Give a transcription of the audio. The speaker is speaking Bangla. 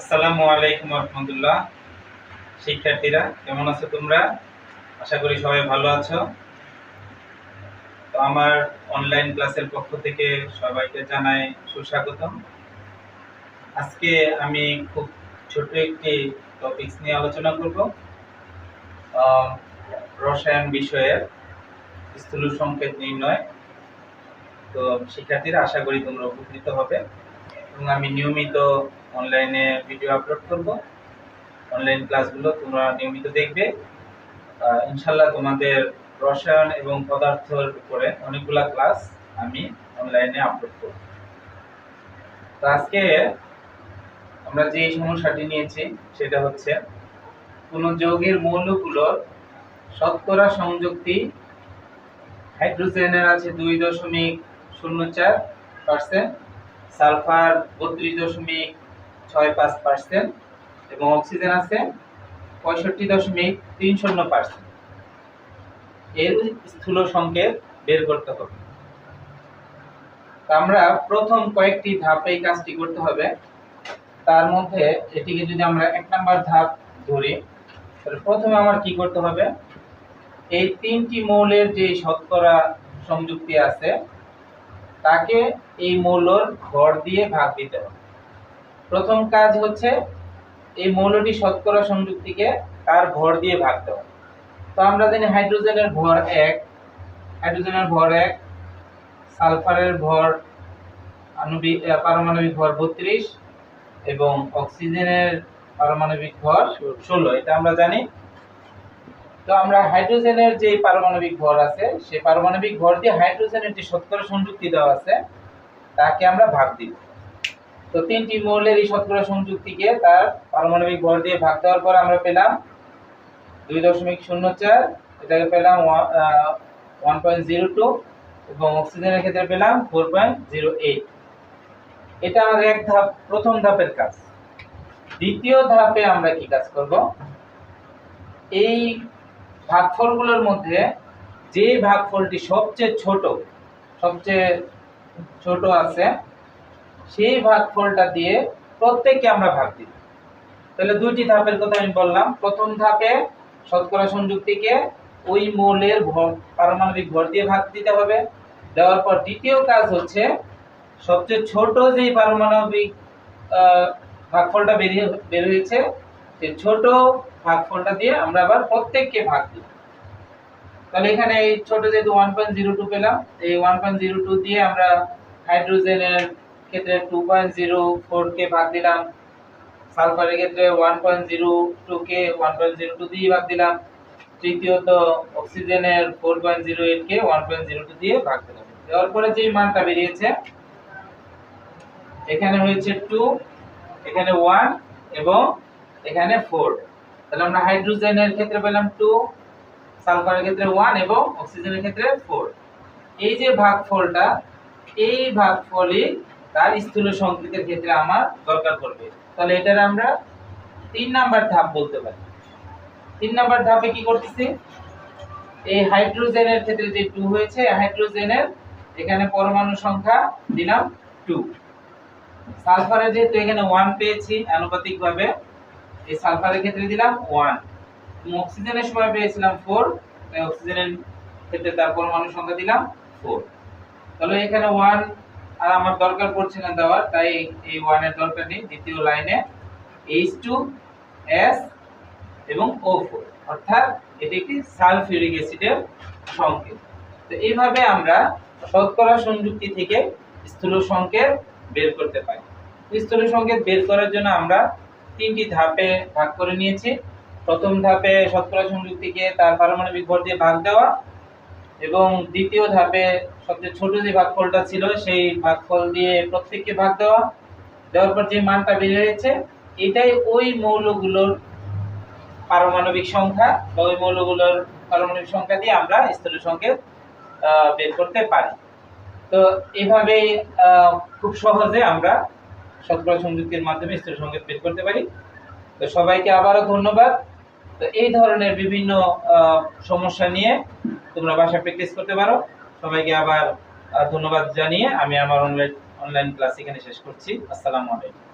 আসসালামু আলাইকুম রহমতুল্লাহ। শিক্ষার্থীরা, কেমন আছো তোমরা? আশা করি সবাই ভালো আছো। তো আমার অনলাইন ক্লাসের পক্ষ থেকে সবাইকে জানাই সুস্বাগতম। আজকে আমি খুব ছোট একটি টপিকস নিয়ে আলোচনা করব। রসায়ন বিষয়ের স্থূল সংকেত নির্ণয়। তো শিক্ষার্থীরা, আশা করি তোমরা উপকৃত হবে। এবং আমি নিয়মিত অনলাইনে ভিডিও আপলোড করব। অনলাইন ক্লাসগুলো তোমরা নিয়মিত দেখবে। ইনশাল্লাহ তোমাদের রসায়ন এবং পদার্থের উপরে অনেকগুলা ক্লাস আমি অনলাইনে আপলোড করব। তো আজকে আমরা যে সমস্যাটি নিয়েছি, সেটা হচ্ছে কোনো যৌগের মৌলগুলোর শতকরা সংযুক্তি হাইড্রোজেনের আছে দুই দশমিক শূন্য চার পার্সেন্ট সালফার বত্রিশ দশমিক ছয় পাঁচ পার্সেন্ট এবং অক্সিজেন আছে পঁয়ষট্টি দশমিক তিন শূন্য পার্সেন্ট। এর স্থূল সংকেত বের করতে হবে। আমরা প্রথম কয়েকটি ধাপে এই কাজটি করতে হবে। তার মধ্যে এটিকে যদি আমরা এক নাম্বার ধাপ ধরি, তাহলে প্রথমে আমার কি করতে হবে? এই তিনটি মৌলের যে শতকরা সংযুক্তি আছে তাকে এই মৌলর ভর দিয়ে ভাগ দিতে হবে। প্রথম কাজ হচ্ছে এই মৌলটি শতকরা সংযুক্তিকে তার ভর দিয়ে ভাগ দেওয়া। তো আমরা জানি হাইড্রোজেনের ভর এক হাইড্রোজেনের ভর এক সালফারের ভর আণবিক পারমাণবিক ভর বত্রিশ এবং অক্সিজেনের পারমাণবিক ভর ষোলো। এটা আমরা জানি তো আমরা হাইড্রোজেনের যে পারমাণবিক ভর আছে, সেই পারমাণবিক ভর দিয়ে হাইড্রোজেনের যে শতকরা সংযুক্তি দেওয়া আছে, তাকে আমরা ভাগ দিব তো তিনটি মৌলের এই শতকরা সংযুক্তিকে তার পারমাণবিক ভর দিয়ে ভাগ দেওয়ার পর আমরা পেলাম দুই দশমিক শূন্য চার, এটাকে পেলাম ওয়ান পয়েন্ট জিরো টু এবং অক্সিজেনের ক্ষেত্রে পেলাম ফোর পয়েন্ট জিরো এইট এটা আমাদের এক ধাপ, প্রথম ধাপের কাজ। দ্বিতীয় ধাপে আমরা কি কাজ করব? এই ভাগফলগুলোর মধ্যে যে ভাগফলটি সবচেয়ে ছোট সবচেয়ে ছোট আছে, সেই ভাগফলটা দিয়ে প্রত্যেককে আমরা ভাগ দিই। তাহলে দুইটি ধাপের কথা আমি বললাম। প্রথম ধাপে শতকরা সংযুক্তিকে ওই মৌলের ভর- পারমাণবিক ভর দিয়ে ভাগ দিতে হবে। দেওয়ার পর দ্বিতীয় কাজ হচ্ছে সবচেয়ে ছোট যেই পারমাণবিক ভাগফলটা বেরিয়ে, বের হয়েছে, সেই ছোট ভাগফলটা দিয়ে আমরা আবার প্রত্যেককে ভাগ দিই। তাহলে এখানে এই ছোট যেহেতু ওয়ান পয়েন্ট জিরো টু পেলাম, এই ওয়ান পয়েন্ট জিরো টু দিয়ে আমরা হাইড্রোজেনের ক্ষেত্রে টু পয়েন্ট জিরো ফোর কে ভাগ দিলাম সালফারের ক্ষেত্রে ওয়ান পয়েন্ট জিরো টু কে ওয়ান পয়েন্ট জিরো টু দিয়ে ভাগ দিলাম, তৃতীয়ত অক্সিজেনের ফোর পয়েন্ট জিরো এইট কে ওয়ান পয়েন্ট জিরো টু দিয়ে ভাগ দিলাম। দেওয়ার পরে যে মানটা বেরিয়েছে, এখানে হয়েছে টু এখানে ওয়ান এবং এখানে ফোর তাহলে আমরা হাইড্রোজেনের ক্ষেত্রে পেলাম টু সালফারের ক্ষেত্রে ওয়ান এবং অক্সিজেনের ক্ষেত্রে ফোর এই যে ভাগফলটা, এই ভাগফলই তার স্থূল সংকেতের ক্ষেত্রে আমার দরকার পড়বে। তাহলে এটার আমরা তিন নাম্বার ধাপ বলতে পারি। তিন নাম্বার ধাপে কি করতেছি? এই হাইড্রোজেনের ক্ষেত্রে যে টু হয়েছে হাইড্রোজেনের এখানে পরমাণু সংখ্যা দিলাম টু সালফারের যেহেতু এখানে ওয়ান পেয়েছি আনুপাতিক ভাবে এই সালফারের ক্ষেত্রে দিলাম ওয়ান অক্সিজেনের সময় পেয়েছিলাম ফোর তাই অক্সিজেনের ক্ষেত্রে তার পরমাণু সংখ্যা দিলাম ফোর তাহলে এখানে ওয়ান আর আমার দরকার পড়ছে না দেওয়ার, তাই এই ওয়ানের দরকার নেই, দ্বিতীয় লাইনে এইচ টু এস এবং ও ফোর অর্থাৎ এটি একটি সালফিউরিক অ্যাসিডের সংকেত। তো এইভাবে আমরা শতকরা সংযুক্তি থেকে স্থূল সংকেত বের করতে পারি। স্থূল সংকেত বের করার জন্য আমরা তিনটি ধাপে ভাগ করে নিয়েছি। প্রথম ধাপে শতকরা সংযুক্তিকে তার পারমাণবিক ভর দিয়ে ভাগ দেওয়া এবং দ্বিতীয় ধাপে সবচেয়ে ছোট যে ভাগফলটা ছিল, সেই ভাগফল দিয়ে প্রত্যেককে ভাগ দেওয়া। দেওয়ার পর যে মানটা বের হয়েছে, এটাই ওই মৌলগুলোর পারমাণবিক সংখ্যা বা ওই মৌলগুলোর পারমাণবিক সংখ্যা দিয়ে আমরা স্থূল সংকেত বের করতে পারি। তো এভাবেই খুব সহজে আমরা শতকরা সংযুক্তির মাধ্যমে স্থির সংকেত পেশ করতে পারি। তো সবাইকে আবারও ধন্যবাদ। তো এই ধরনের বিভিন্ন সমস্যা নিয়ে তোমরা বাসা প্র্যাকটিস করতে পারো। সবাইকে আবার ধন্যবাদ জানিয়ে আমি আমার অনলাইন অনলাইন ক্লাস এখানে শেষ করছি। আসসালামু আলাইকুম।